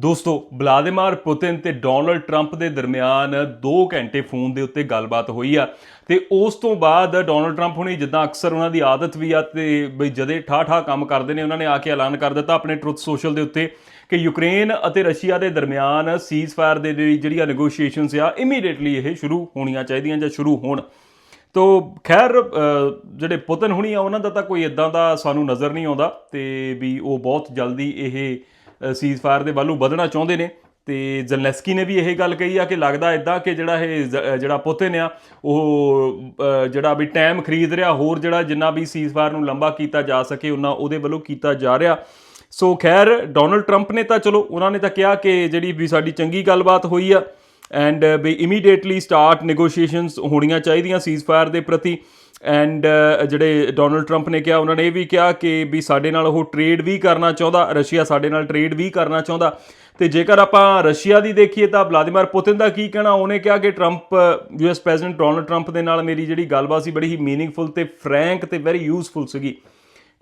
ਦੋਸਤੋ Vladimir Putin ਤੇ Donald Trump ਦੇ ਦਰਮਿਆਨ 2 ਘੰਟੇ ਫੋਨ ਦੇ ਉੱਤੇ ਗੱਲਬਾਤ ਹੋਈ ਆ। ਤੇ ਉਸ ਤੋਂ ਬਾਅਦ ਡੋਨਲਡ ਟਰੰਪ ਹੁਣੀ ਜਿੱਦਾਂ ਅਕਸਰ ਉਹਨਾਂ ਦੀ ਆਦਤ ਵੀ ਆ ਤੇ ਬਈ ਜਦੇ ਠਾ ਠਾ ਕੰਮ ਕਰਦੇ ਨੇ, ਉਹਨਾਂ ਨੇ ਆ ਕੇ ਐਲਾਨ ਕਰ ਦਿੱਤਾ ਆਪਣੇ ਟਰੁੱਥ ਸੋਸ਼ਲ ਦੇ ਉੱਤੇ ਕਿ ਯੂਕਰੇਨ ਅਤੇ ਰਸ਼ੀਆ ਦੇ ਦਰਮਿਆਨ ਸੀਜ਼ਫਾਇਰ ਦੇ ਜਿਹੜੀਆਂ ਨੈਗੋਸ਼ੀਏਸ਼ਨਸ ਆ ਇਮੀਡੀਏਟਲੀ ਇਹ ਸ਼ੁਰੂ ਹੋਣੀਆਂ ਚਾਹੀਦੀਆਂ ਜਾਂ ਸ਼ੁਰੂ ਹੋਣ। ਤੋ ਖੈਰ ਜਿਹੜੇ ਪੁਤਨ ਹੁਣੀ ਆ, ਉਹਨਾਂ ਦਾ ਤਾਂ ਕੋਈ ਇਦਾਂ ਦਾ ਸਾਨੂੰ ਨਜ਼ਰ ਨਹੀਂ ਆਉਂਦਾ ਤੇ ਵੀ ਉਹ ਬਹੁਤ ਜਲਦੀ ਇਹ ਸੀਜ਼ਫਾਇਰ ਦੇ ਵੱਲੋਂ ਵਧਣਾ ਚਾਹੁੰਦੇ ਨੇ। ਤੇ ਜ਼ੈਲੈਂਸਕੀ ਨੇ ਵੀ ਇਹ ਗੱਲ ਕਹੀ ਆ ਕਿ ਲੱਗਦਾ ਇਦਾਂ ਕਿ ਜਿਹੜਾ ਇਹ ਜ਼- ਅ, ਜਿਹੜਾ ਪੁਤਨ ਆ ਉਹ ਜਿਹੜਾ ਵੀ ਟਾਈਮ ਖਰੀਦ ਰਿਹਾ ਹੋਰ ਜਿਹੜਾ ਜਿੰਨਾ ਵੀ ਸੀਜ਼ਫਾਇਰ ਨੂੰ ਲੰਬਾ ਕੀਤਾ ਜਾ ਸਕੇ ਉਹਨਾਂ ਉਹਦੇ ਵੱਲੋਂ ਕੀਤਾ ਜਾ ਰਿਹਾ। ਸੋ ਖੈਰ ਡੋਨਲਡ ਟਰੰਪ ਨੇ ਤਾਂ ਚਲੋ ਉਹਨਾਂ ਨੇ ਤਾਂ ਕਿਹਾ ਕਿ ਜਿਹੜੀ ਵੀ ਸਾਡੀ ਚੰਗੀ ਗੱਲਬਾਤ ਹੋਈ ਆ ਐਂਡ ਵੀ ਇਮੀਡੀਏਟਲੀ ਸਟਾਰਟ ਨੈਗੋਸ਼ੀਏਸ਼ਨਸ ਹੋਣੀਆਂ ਚਾਹੀਦੀਆਂ ਸੀਜ਼ਫਾਇਰ ਦੇ ਪ੍ਰਤੀ। ਐਂਡ uh, ਜਿਹੜੇ ਡੋਨਲਡ ਟਰੰਪ ਨੇ ਕਿਹਾ, ਉਹਨਾਂ ਨੇ ਇਹ ਵੀ ਕਿਹਾ ਕਿ ਵੀ ਸਾਡੇ ਨਾਲ ਉਹ ਟ੍ਰੇਡ ਵੀ ਕਰਨਾ ਚਾਹੁੰਦਾ, ਰਸ਼ੀਆ ਸਾਡੇ ਨਾਲ ਟ੍ਰੇਡ ਵੀ ਕਰਨਾ ਚਾਹੁੰਦਾ। ਤੇ ਜੇਕਰ ਆਪਾਂ ਰਸ਼ੀਆ ਦੀ ਦੇਖੀਏ ਤਾਂ ਵਲਾਦੀਮੀਰ ਪੁਤਿਨ ਦਾ ਕੀ ਕਹਿਣਾ? ਉਹਨੇ ਕਿਹਾ ਕਿ Trump US president Donald Trump ਦੇ ਨਾਲ ਮੇਰੀ ਜਿਹੜੀ ਗੱਲਬਾਤ ਸੀ, ਬੜੀ ਹੀ ਮੀਨਿੰਗਫੁਲ ਤੇ ਫਰੈਂਕ ਤੇ ਵੈਰੀ ਯੂਸਫੁਲ ਸੀਗੀ।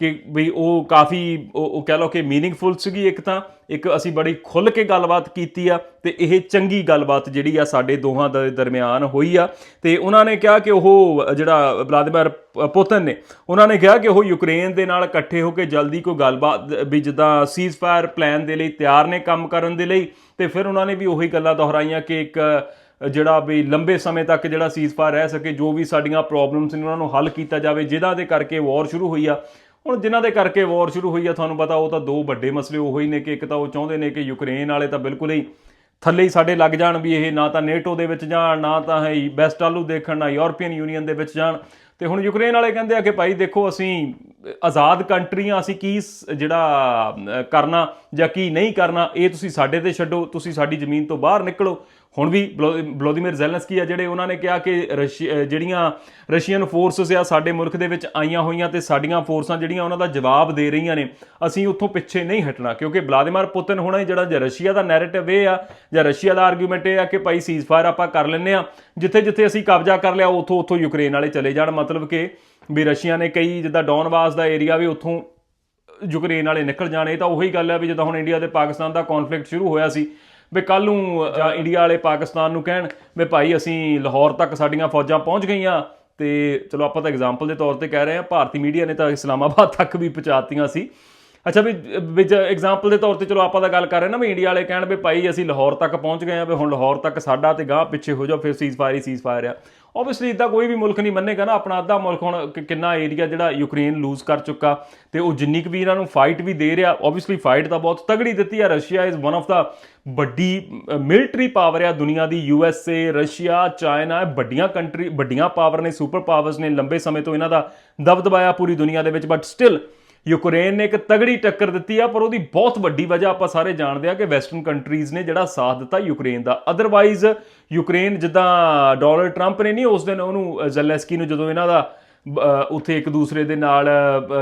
ਕਿ ਵੀ ਉਹ ਕਾਫੀ, ਉਹ ਉਹ ਕਹਿ ਲਓ ਕਿ ਮੀਨਿੰਗਫੁਲ ਸੀਗੀ ਇੱਕ ਤਾਂ, ਇੱਕ ਅਸੀਂ ਬੜੀ ਖੁੱਲ ਕੇ ਗੱਲਬਾਤ ਕੀਤੀ ਆ ਤੇ ਇਹ ਚੰਗੀ ਗੱਲਬਾਤ ਜਿਹੜੀ ਆ ਸਾਡੇ ਦੋਹਾਂ ਦੇ ਦਰਮਿਆਨ ਹੋਈ ਆ। ਤੇ ਉਹਨਾਂ ਨੇ ਕਿਹਾ ਕਿ ਉਹ ਜਿਹੜਾ ਵਲਾਦੀਮੀਰ ਪੁਤਨ ਨੇ, ਉਹਨਾਂ ਨੇ ਕਿਹਾ ਕਿ ਉਹ ਯੂਕਰੇਨ ਦੇ ਨਾਲ ਇਕੱਠੇ ਹੋ ਕੇ ਜਲਦੀ ਕੋਈ ਗੱਲਬਾਤ, ਵੀ ਜਿੱਦਾਂ ਸੀਜ਼ਫਾਇਰ ਪਲਾਨ ਦੇ ਲਈ ਤਿਆਰ ਨੇ ਕੰਮ ਕਰਨ ਦੇ ਲਈ। ਤੇ ਫਿਰ ਉਹਨਾਂ ਨੇ ਵੀ ਉਹੀ ਗੱਲਾਂ ਦੁਹਰਾਈਆਂ ਕਿ ਇੱਕ ਜਿਹੜਾ ਵੀ ਲੰਬੇ ਸਮੇਂ ਤੱਕ ਜਿਹੜਾ ਸੀਜ਼ਫਾਇਰ ਰਹਿ ਸਕੇ, ਜੋ ਵੀ ਸਾਡੀਆਂ ਪ੍ਰੋਬਲਮਸ ਨੇ, ਉਹਨਾਂ ਨੂੰ ਹੱਲ ਕੀਤਾ ਜਾਵੇ ਜਿਨ੍ਹਾਂ ਦੇ ਕਰਕੇ ਵਾਰ ਸ਼ੁਰੂ ਹੋਈ ਆ। ਹੁਣ ਜਿਨ੍ਹਾਂ ਦੇ ਕਰਕੇ ਵਾਰ ਸ਼ੁਰੂ ਹੋਈ ਆ, ਤੁਹਾਨੂੰ ਪਤਾ ਉਹ ਤਾਂ ਦੋ ਵੱਡੇ ਮਸਲੇ ਉਹ ਹੀ ਨੇ ਕਿ ਇੱਕ ਤਾਂ ਉਹ ਚਾਹੁੰਦੇ ਨੇ ਕਿ ਯੂਕਰੇਨ ਵਾਲੇ ਤਾਂ ਬਿਲਕੁਲ ਹੀ ਥੱਲੇ ਹੀ ਸਾਡੇ ਲੱਗ ਜਾਣ ਵੀ ਇਹ ਨਾ ਤਾਂ ਨੇਟੋ ਦੇ ਵਿੱਚ ਜਾਣ, ਨਾ ਤਾਂ ਹੈ ਬੈਸਟ ਆਲੂ ਦੇਖਣ, ਨਾ ਯੂਰਪੀਅਨ ਯੂਨੀਅਨ ਦੇ ਵਿੱਚ ਜਾਣ। ਤੇ ਹੁਣ ਯੂਕਰੇਨ ਵਾਲੇ ਕਹਿੰਦੇ ਆ ਕਿ ਭਾਈ ਦੇਖੋ ਅਸੀਂ ਆਜ਼ਾਦ ਕੰਟਰੀਆਂ, ਅਸੀਂ ਕੀ ਸ- ਜਿਹੜਾ ਕਰਨਾ ਜਾਂ ਕੀ ਨਹੀਂ ਕਰਨਾ, ਇਹ ਤੁਸੀਂ ਸਾਡੇ ਤੇ ਛੱਡੋ, ਤੁਸੀਂ ਸਾਡੀ ਜ਼ਮੀਨ ਤੋਂ ਬਾਹਰ ਨਿਕਲੋ। ਹੁਣ ਵੀ ਵਲੋ- ਵਲੋਦੀਮੀਰ ਜ਼ੈਲੈਂਸਕੀ ਆ ਜਿਹੜੇ ਉਹਨਾਂ ਨੇ ਕਿਹਾ ਕਿ ਰਸ਼ੀ- ਜਿਹੜੀਆਂ ਰਸ਼ੀਅਨ ਫੋਰਸਸ ਆ ਸਾਡੇ ਮੁਲਕ ਦੇ ਵਿੱਚ ਆਈਆਂ ਹੋਈਆਂ ਤੇ ਸਾਡੀਆਂ ਫੋਰਸਾਂ ਜਿਹੜੀਆਂ ਉਹਨਾਂ ਦਾ ਜਵਾਬ ਦੇ ਰਹੀਆਂ ਨੇ, ਅਸੀਂ ਉੱਥੋਂ ਪਿੱਛੇ ਨਹੀਂ ਹਟਣਾ, ਕਿਉਂਕਿ ਵਲਾਦੀਮੀਰ ਪੁਤਿਨ ਹੁਣੇ ਜਿਹੜਾ ਜੇ ਰਸ਼ੀਆ ਦਾ ਨੈਰੇਟਿਵ ਇਹ ਆ, ਜਾਂ ਰਸ਼ੀਆ ਦਾ ਆਰਗੂਮੈਂਟ ਇਹ ਆ ਕਿ ਭਾਈ ਸੀਜ਼ਫਾਇਰ ਆਪਾਂ ਕਰ ਲੈਨੇ ਆ ਜਿੱਥੇ ਜਿੱਥੇ ਅਸੀਂ ਕਬਜ਼ਾ ਕਰ ਲਿਆ, ਉੱਥੋਂ ਉੱਥੋਂ ਯੂਕਰੇਨ ਵਾਲੇ ਚਲੇ ਜਾਣ, ਮਤਲਬ ਕਿ ਵੀ ਰਸ਼ੀਆ ਨੇ ਕਈ ਜਿੱਦਾਂ ਡੌਨਬਾਸ ਦਾ ਏਰੀਆ ਵੀ ਉੱਥੋਂ ਯੂਕਰੇਨ ਵਾਲੇ ਨਿਕਲ ਜਾਣ, ਇਹ ਤਾਂ ਉਹੀ ਗੱਲ ਹੈ ਵੀ ਜਦੋਂ ਹੁਣ ਇੰਡੀਆ ਤੇ ਪਾਕਿਸਤਾਨ ਦਾ ਕਨਫਲਿਕਟ ਸ਼ੁਰੂ ਹੋਇਆ ਸੀ ਵੀ ਕੱਲ ਨੂੰ ਜਾਂ ਇੰਡੀਆ ਵਾਲੇ ਪਾਕਿਸਤਾਨ ਨੂੰ ਕਹਿਣ ਵੀ ਭਾਈ ਅਸੀਂ ਲਾਹੌਰ ਤੱਕ ਸਾਡੀਆਂ ਫੌਜਾਂ ਪਹੁੰਚ ਗਈਆਂ। ਤੇ ਚਲੋ ਆਪਾਂ ਤਾਂ ਐਗਜ਼ਾਮਪਲ ਦੇ ਤੌਰ ਤੇ ਕਹਿ ਰਹੇ ਹਾਂ ਭਾਰਤੀ ਮੀਡੀਆ ਨੇ ਤਾਂ ਇਸਲਾਮਾਬਾਦ ਤੱਕ ਵੀ ਪਹੁੰਚਾਤੀਆਂ ਸੀ। ਅੱਛਾ ਵੀ ਵਿੱਚ ਐਗਜ਼ਾਮਪਲ ਦੇ ਤੌਰ ਤੇ ਚਲੋ ਆਪਾਂ ਤਾਂ ਗੱਲ ਕਰ ਰਹੇ ਨਾ ਵੀ ਇੰਡੀਆ ਵਾਲੇ ਕਹਿਣ ਵੀ ਭਾਈ ਅਸੀਂ ਲਾਹੌਰ ਤੱਕ ਪਹੁੰਚ ਗਏ ਆ ਵੀ ਹੁਣ ਲਾਹੌਰ ਤੱਕ ਸਾਡਾ ਤੇ ਗਾਹ ਪਿੱਛੇ ਹੋ ਜਾਓ, ਫਿਰ ਸੀਜ਼ਫਾਇਰ ਹੀ ਸੀਜ਼ਫਾਇਰ ਆ। ਆਬਵੀਅਸਲੀ ਇਦਾਂ ਕੋਈ ਵੀ ਮੁਲਕ ਨਹੀਂ ਮੰਨੇਗਾ ਨਾ, ਆਪਣਾ ਅੱਧਾ ਮੁਲਕ ਹੁਣ ਕਿ- ਕਿੰਨਾ ਏਰੀਆ ਜਿਹੜਾ ਯੂਕਰੇਨ ਲੂਜ਼ ਕਰ ਚੁੱਕਾ, ਤੇ ਉਹ ਜਿੰਨੀ ਕੁ ਵੀ ਇਹਨਾਂ ਨੂੰ ਫਾਈਟ ਵੀ ਦੇ ਰਿਹਾ ਆਬਵੀਅਸਲੀ ਫਾਈਟ ਤਾਂ ਬਹੁਤ ਤਗੜੀ ਦਿੱਤੀ ਆ ਰਸ਼ੀਆ ਇਜ਼ ਵਨ ਆਫ ਦਾ ਵੱਡੀ ਮਿਲਟਰੀ ਪਾਵਰ ਆ ਦੁਨੀਆ ਦੀ U S A Russia China ਵੱਡੀਆਂ ਕੰਟਰੀ ਵੱਡੀਆਂ ਪਾਵਰ ਨੇ ਸੁਪਰ ਪਾਵਰਸ ਨੇ, ਲੰਬੇ ਸਮੇਂ ਤੋਂ ਇਹਨਾਂ ਦਾ ਦਬਦਬਾਇਆ ਪੂਰੀ ਦੁਨੀਆ ਦੇ ਵਿੱਚ ਬਟ ਸਟਿਲ ਯੂਕਰੇਨ ਨੇ ਇੱਕ ਤਗੜੀ ਟੱਕਰ ਦਿੱਤੀ ਆ, ਪਰ ਉਹਦੀ ਬਹੁਤ ਵੱਡੀ ਵਜ੍ਹਾ ਆਪਾਂ ਸਾਰੇ ਜਾਣਦੇ ਆ ਕਿ ਵੈਸਟਰਨ ਕੰਟਰੀਜ਼ ਨੇ ਜਿਹੜਾ ਸਾਥ ਦਿੱਤਾ ਯੂਕਰੇਨ ਦਾ। ਅਦਰਵਾਈਜ਼ ਯੂਕਰੇਨ ਜਿੱਦਾਂ ਡੋਨਲਡ ਟਰੰਪ ਨੇ ਨਹੀਂ, ਉਸ ਦਿਨ ਉਹਨੂੰ ਜ਼ੈਲੈਂਸਕੀ ਨੂੰ ਜਦੋਂ ਇਹਨਾਂ ਦਾ ਉੱਥੇ ਇੱਕ ਦੂਸਰੇ ਦੇ ਨਾਲ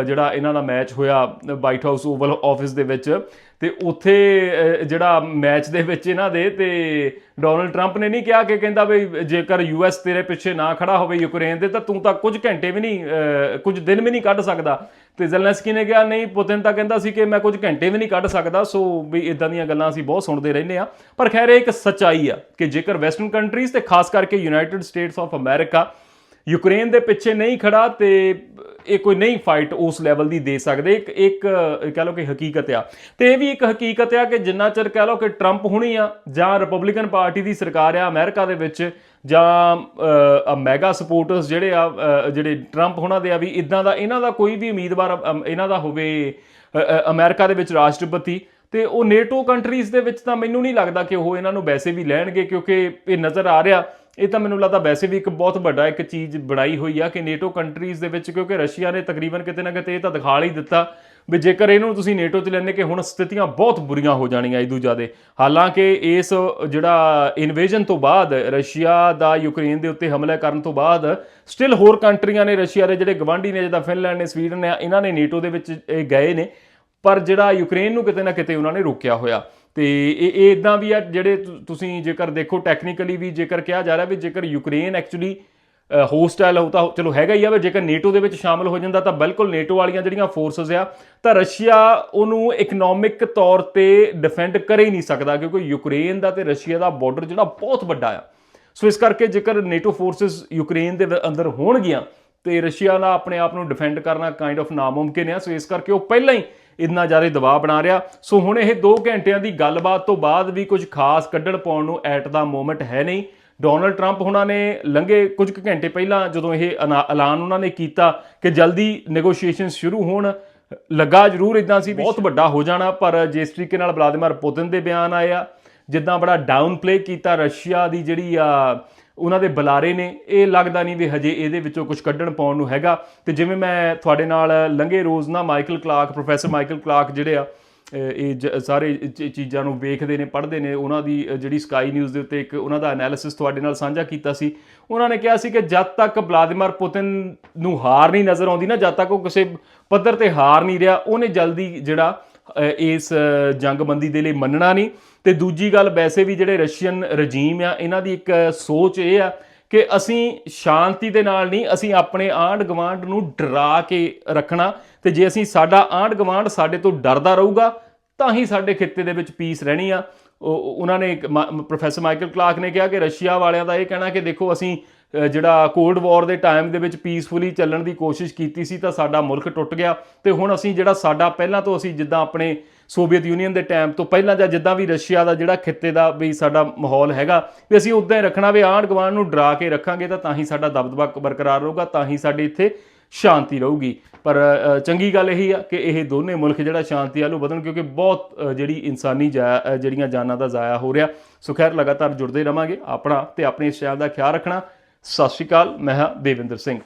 ਜਿਹੜਾ ਇਹਨਾਂ ਦਾ ਮੈਚ ਹੋਇਆ ਵਾਈਟ ਹਾਊਸ ਓਵਲ ਆਫਿਸ ਦੇ ਵਿੱਚ। ਤੇ ਉੱਥੇ ਜਿਹੜਾ ਮੈਚ ਦੇ ਵਿੱਚ ਇਹਨਾਂ ਦੇ, ਤੇ ਡੋਨਲਡ ਟਰੰਪ ਨੇ ਨਹੀਂ ਕਿਹਾ ਕਿ ਕਹਿੰਦਾ ਵੀ ਜੇਕਰ ਯੂਐਸ ਤੇਰੇ ਪਿੱਛੇ ਨਾ ਖੜਾ ਹੋਵੇ ਯੂਕਰੇਨ ਦੇ, ਤਾਂ ਤੂੰ ਤਾਂ ਕੁਝ ਘੰਟੇ ਵੀ ਨਹੀਂ ਕੁਝ ਦਿਨ ਵੀ ਨਹੀਂ ਕੱਢ ਸਕਦਾ। ਤੇ ਜ਼ੈਲੈਂਸਕੀ ਨੇ ਕਿਹਾ, ਨਹੀਂ ਪੁਤਿਨ ਤਾਂ ਕਹਿੰਦਾ ਸੀ ਕਿ ਮੈਂ ਕੁਝ ਘੰਟੇ ਵੀ ਨਹੀਂ ਕੱਢ ਸਕਦਾ, ਸੋ ਵੀ ਇਦਾਂ ਦੀਆਂ ਗੱਲਾਂ ਅਸੀਂ ਬਹੁਤ ਸੁਣਦੇ ਰਹਿੰਦੇ ਆ ਪਰ ਖੈਰ, ਇਹ ਇੱਕ ਸੱਚਾਈ ਆ ਕਿ ਜੇਕਰ ਵੈਸਟਰਨ ਕੰਟਰੀਜ਼ ਤੇ ਖਾਸ ਕਰਕੇ United States of America Ukraine ਦੇ ਪਿੱਛੇ ਨਹੀਂ ਖੜਾ ਤੇ ਇਹ ਕੋਈ ਨਹੀਂ ਫਾਈਟ ਉਸ ਲੈਵਲ ਦੀ ਦੇ ਸਕਦੇ। ਇੱਕ ਇੱਕ ਕਹ ਲਓ ਕਿ ਹਕੀਕਤ ਆ। ਤੇ ਇਹ ਵੀ ਇੱਕ ਹਕੀਕਤ ਆ ਕਿ ਜਿੰਨਾ ਚਿਰ ਕਹ ਲਓ ਕਿ ਟਰੰਪ ਹੁਣੀ ਆ ਜਾਂ ਰਿਪਬਲਿਕਨ ਪਾਰਟੀ ਦੀ ਸਰਕਾਰ ਆ ਅਮਰੀਕਾ ਦੇ ਵਿੱਚ ਜਾਂ ਮੈਗਾ ਸਪੋਰਟਰਸ ਜਿਹੜੇ ਆ ਜਿਹੜੇ ਟਰੰਪ ਹੁਣਾਂ ਦੇ ਆ ਵੀ ਇਦਾਂ ਦਾ ਇਹਨਾਂ ਦਾ ਕੋਈ ਵੀ ਉਮੀਦਵਾਰ ਇਹਨਾਂ ਦਾ ਹੋਵੇ ਅ, ਅਮਰੀਕਾ ਦੇ ਵਿੱਚ ਰਾਸ਼ਟਰਪਤੀ ਤੇ ਉਹ ਨੇਟੋ ਕੰਟਰੀਜ਼ ਦੇ ਵਿੱਚ ਤਾਂ ਮੈਨੂੰ ਨਹੀਂ ਲੱਗਦਾ ਕਿ ਉਹ ਇਹਨਾਂ ਨੂੰ ਵੈਸੇ ਵੀ ਲੈਣਗੇ ਕਿਉਂਕਿ ਇਹ ਨਜ਼ਰ ਆ ਰਿਹਾ ਇਹ ਤਾਂ ਮੈਨੂੰ ਲੱਗਦਾ ਵੈਸੇ ਵੀ ਇੱਕ ਬਹੁਤ ਵੱਡਾ ਇੱਕ ਚੀਜ਼ ਬਣਾਈ ਹੋਈ ਆ ਕਿ ਨੇਟੋ ਕੰਟਰੀਜ਼ ਦੇ ਵਿੱਚ, ਕਿਉਂਕਿ ਰਸ਼ੀਆ ਨੇ ਤਕਰੀਬਨ ਕਿਤੇ ਨਾ ਕਿਤੇ ਇਹ ਤਾਂ ਦਿਖਾ ਹੀ ਦਿੱਤਾ ਵੀ ਜੇਕਰ ਇਹਨੂੰ ਤੁਸੀਂ ਨੇਟੋ 'ਚ ਲੈਣੇ ਕਿ ਹੁਣ ਸਥਿਤੀਆਂ ਬਹੁਤ ਬੁਰੀਆਂ ਹੋ ਜਾਣੀਆਂ ਇਦੋਂ ਜ਼ਿਆਦੇ ਹਾਲਾਂਕਿ ਇਸ ਜਿਹੜਾ ਇਨਵੇਜਨ ਤੋਂ ਬਾਅਦ ਰਸ਼ੀਆ ਦਾ ਯੂਕਰੇਨ ਦੇ ਉੱਤੇ ਹਮਲਾ ਕਰਨ ਤੋਂ ਬਾਅਦ ਸਟਿਲ ਹੋਰ ਕੰਟਰੀਆਂ ਨੇ ਰਸ਼ੀਆ ਦੇ ਜਿਹੜੇ ਗਵਾਂਢੀ ਨੇ, ਜਿੱਦਾਂ ਫਿਨਲੈਂਡ ਨੇ ਸਵੀਡਨ ਨੇ, ਇਹਨਾਂ ਨੇ ਨੇਟੋ ਦੇ ਵਿੱਚ ਇਹ ਗਏ ਨੇ, ਪਰ ਜਿਹੜਾ ਯੂਕਰੇਨ ਨੂੰ ਕਿਤੇ ਨਾ ਕਿਤੇ ਉਹਨਾਂ ਨੇ ਰੋਕਿਆ ਹੋਇਆ। ਤੇ ਇਹ ਇਹ ਇਦਾਂ ਵੀ ਆ ਜਿਹੜੇ ਤੁਸੀਂ ਜੇਕਰ ਦੇਖੋ ਟੈਕਨੀਕਲੀ ਵੀ ਜੇਕਰ ਕਿਹਾ ਜਾ ਰਿਹਾ ਵੀ ਜੇਕਰ ਯੂਕਰੇਨ ਐਕਚੁਅਲੀ ਹੋਸਟਾਈਲ ਹੋ ਤਾਂ ਚਲੋ ਹੈਗਾ ਹੀ ਆ ਵੀ ਜੇਕਰ ਨੇਟੋ ਦੇ ਵਿੱਚ ਸ਼ਾਮਲ ਹੋ ਜਾਂਦਾ ਤਾਂ ਬਿਲਕੁਲ ਨੇਟੋ ਵਾਲੀਆਂ ਜਿਹੜੀਆਂ ਫੋਰਸਸ ਆ, ਤਾਂ ਰਸ਼ੀਆ ਉਹਨੂੰ ਇਕਨੋਮਿਕ ਤੌਰ ਤੇ ਡਿਫੈਂਡ ਕਰ ਹੀ ਨਹੀਂ ਸਕਦਾ ਕਿਉਂਕਿ ਯੂਕਰੇਨ ਦਾ ਤੇ ਰਸ਼ੀਆ ਦਾ ਬਾਰਡਰ ਜਿਹੜਾ ਬਹੁਤ ਵੱਡਾ ਆ। ਸੋ ਇਸ ਕਰਕੇ ਜੇਕਰ ਨੇਟੋ ਫੋਰਸਸ ਯੂਕਰੇਨ ਦੇ ਅੰਦਰ ਹੋਣਗੀਆਂ ਤੇ ਰਸ਼ੀਆ ਦਾ ਆਪਣੇ ਆਪ ਨੂੰ ਡਿਫੈਂਡ ਕਰਨਾ ਕਾਈਂਡ ਆਫ ਨਾਮੁਮਕਿਨ ਹੈ ਸੋ ਇਸ ਕਰਕੇ ਉਹ ਪਹਿਲਾਂ ਹੀ ਇੰਨਾ ਜ਼ਿਆਦਾ ਦਬਾਅ ਬਣਾ ਰਿਹਾ। ਸੋ ਹੁਣ ਇਹ 2 ਘੰਟਿਆਂ ਦੀ ਗੱਲਬਾਤ ਤੋਂ ਬਾਅਦ ਵੀ ਕੁਝ ਖਾਸ ਕੱਢਣ ਪਾਉਣ ਨੂੰ ਐਟ ਦਾ ਮੋਮੈਂਟ ਹੈ ਨਹੀਂ। ਡੋਨਲਡ ਟਰੰਪ ਉਹਨਾਂ ਨੇ ਲੰਘੇ ਕੁਝ ਕੁ ਘੰਟੇ ਪਹਿਲਾਂ ਜਦੋਂ ਇਹ ਐਲਾਨ ਉਹਨਾਂ ਨੇ ਕੀਤਾ ਕਿ ਜਲਦੀ ਨੈਗੋਸ਼ੀਏਸ਼ਨ ਸ਼ੁਰੂ ਹੋਣ। ਲੱਗਾ ਜ਼ਰੂਰ ਇਦਾਂ ਸੀ ਬਹੁਤ ਵੱਡਾ ਹੋ ਜਾਣਾ ਪਰ ਜਿਸ ਤਰੀਕੇ ਨਾਲ ਵਲਾਦੀਮੀਰ ਪੁਤਿਨ ਦੇ ਬਿਆਨ ਆਏ ਆ ਜਿੱਦਾਂ ਬੜਾ ਡਾਊਨ ਪਲੇ ਕੀਤਾ ਰਸ਼ੀਆ ਦੀ ਜਿਹੜੀ ਆ ਉਹਨਾਂ ਦੇ ਬੁਲਾਰੇ ਨੇ, ਇਹ ਲੱਗਦਾ ਨਹੀਂ ਵੀ ਹਜੇ ਇਹਦੇ ਵਿੱਚੋਂ ਕੁਝ ਕੱਢਣ ਪਾਉਣ ਨੂੰ ਹੈਗਾ। ਤੇ ਜਿਵੇਂ ਮੈਂ ਤੁਹਾਡੇ ਨਾਲ ਲੰਘੇ ਰੋਜ਼ ਨਾ Michael Clarke professor Michael Clarke ਜਿਹੜੇ ਆ ਇਹ ਜ- ਸਾਰੇ ਚ- ਚੀਜ਼ਾਂ ਨੂੰ ਵੇਖਦੇ ਨੇ, ਪੜ੍ਹਦੇ ਨੇ, ਉਹਨਾਂ ਦੀ ਜਿਹੜੀ ਸਕਾਈ ਨਿਊਜ਼ ਦੇ ਉੱਤੇ ਇੱਕ ਉਹਨਾਂ ਦਾ ਐਨਾਲਿਸਿਸ ਤੁਹਾਡੇ ਨਾਲ ਸਾਂਝਾ ਕੀਤਾ ਸੀ। ਉਹਨਾਂ ਨੇ ਕਿਹਾ ਸੀ ਕਿ ਜਦ ਤੱਕ ਵਲਾਦੀਮੀਰ ਪੁਤਿਨ ਨੂੰ ਹਾਰ ਨਹੀਂ ਨਜ਼ਰ ਆਉਂਦੀ ਨਾ, ਜਦ ਤੱਕ ਉਹ ਕਿਸੇ ਪੱਧਰ ਤੇ ਹਾਰ ਨਹੀਂ ਰਿਹਾ, ਉਹਨੇ ਜਲਦੀ ਜਿਹੜਾ ਇਸ ਜੰਗਬੰਦੀ ਦੇ ਲਈ ਮੰਨਣਾ ਨਹੀਂ। ਤੇ ਦੂਜੀ ਗੱਲ, ਵੈਸੇ ਵੀ ਜਿਹੜੇ ਰਸ਼ੀਅਨ ਰਜੀਮ ਆ, ਇਹਨਾਂ ਦੀ ਇੱਕ ਸੋਚ ਇਹ ਆ ਕਿ ਅਸੀਂ ਸ਼ਾਂਤੀ ਦੇ ਨਾਲ ਨਹੀਂ, ਅਸੀਂ ਆਪਣੇ ਆਂਢ ਗਵਾਂਢ ਨੂੰ ਡਰਾ ਕੇ ਰੱਖਣਾ। ਤੇ ਜੇ ਅਸੀਂ ਸਾਡਾ ਆਂਢ ਗਵਾਂਢ ਸਾਡੇ ਤੋਂ ਡਰਦਾ ਰਹੂਗਾ, ਤਾਂ ਹੀ ਸਾਡੇ ਖਿੱਤੇ ਦੇ ਵਿੱਚ ਪੀਸ ਰਹਿਣੀ ਆ। ਉਹ- ਉਹਨਾਂ ਨੇ ਇੱਕ ਪ੍ਰੋਫੈਸਰ ਮਾਈਕਲ ਕਲਾਰਕ ਨੇ ਕਿਹਾ ਕਿ ਰਸ਼ੀਆ ਵਾਲਿਆਂ ਦਾ ਇਹ ਕਹਿਣਾ ਕਿ ਦੇਖੋ, ਅਸੀਂ ਜਿਹੜਾ ਕੋਲਡ ਵਾਰ ਦੇ ਟਾਈਮ ਦੇ ਵਿੱਚ ਪੀਸਫੁਲੀ ਚੱਲਣ ਦੀ ਕੋਸ਼ਿਸ਼ ਕੀਤੀ ਸੀ ਤਾਂ ਸਾਡਾ ਮੁਲਕ ਟੁੱਟ ਗਿਆ। ਤੇ ਹੁਣ ਅਸੀਂ ਜਿਹੜਾ ਸਾਡਾ ਪਹਿਲਾਂ ਤੋਂ ਅਸੀਂ ਜਿੱਦਾਂ ਆਪਣੇ ਸੋਵੀਅਤ ਯੂਨੀਅਨ ਦੇ ਟਾਈਮ ਤੋਂ ਪਹਿਲਾਂ ਜਾਂ ਜਿੱਦਾਂ ਵੀ ਰਸ਼ੀਆ ਦਾ ਜਿਹੜਾ ਖਿੱਤੇ ਦਾ ਵੀ ਸਾਡਾ ਮਾਹੌਲ ਹੈਗਾ ਵੀ ਅਸੀਂ ਉਦਾਂ ਹੀ ਰੱਖਣਾ ਵੀ ਆਂਢ ਗੁਆਂਢ ਨੂੰ ਡਰਾ ਕੇ ਰੱਖਾਂਗੇ ਤਾਂ ਤਾਂ ਹੀ ਸਾਡਾ ਦਬਦਬਾ ਬਰਕਰਾਰ ਰਹੂਗਾ, ਤਾਂ ਹੀ ਸਾਡੇ ਇੱਥੇ ਸ਼ਾਂਤੀ ਰਹੂਗੀ। ਪਰ ਚੰਗੀ ਗੱਲ ਇਹੀ ਆ ਕਿ ਇਹ ਦੋਨੇ ਮੁਲਕ ਜਿਹੜਾ ਸ਼ਾਂਤੀ ਵੱਲ ਵਧਣ ਕਿਉਂਕਿ ਬਹੁਤ ਜਿਹੜੀ ਇਨਸਾਨੀ ਜਾ- ਜਿਹੜੀਆਂ ਜਾਨਾਂ ਦਾ ਜ਼ਾਇਆ ਹੋ ਰਿਹਾ। ਸੋ ਖੈਰ ਲਗਾਤਾਰ ਜੁੜਦੇ ਰਵਾਂਗੇ, ਆਪਣਾ ਤੇ ਆਪਣੇ ਇਸ ਚੈਨਲ ਦਾ ਖਿਆਲ ਰੱਖਣਾ। ਸਤਿ ਸ਼੍ਰੀ ਅਕਾਲ ਮੈਂ ਹਾਂ ਦੇਵਿੰਦਰ ਸਿੰਘ।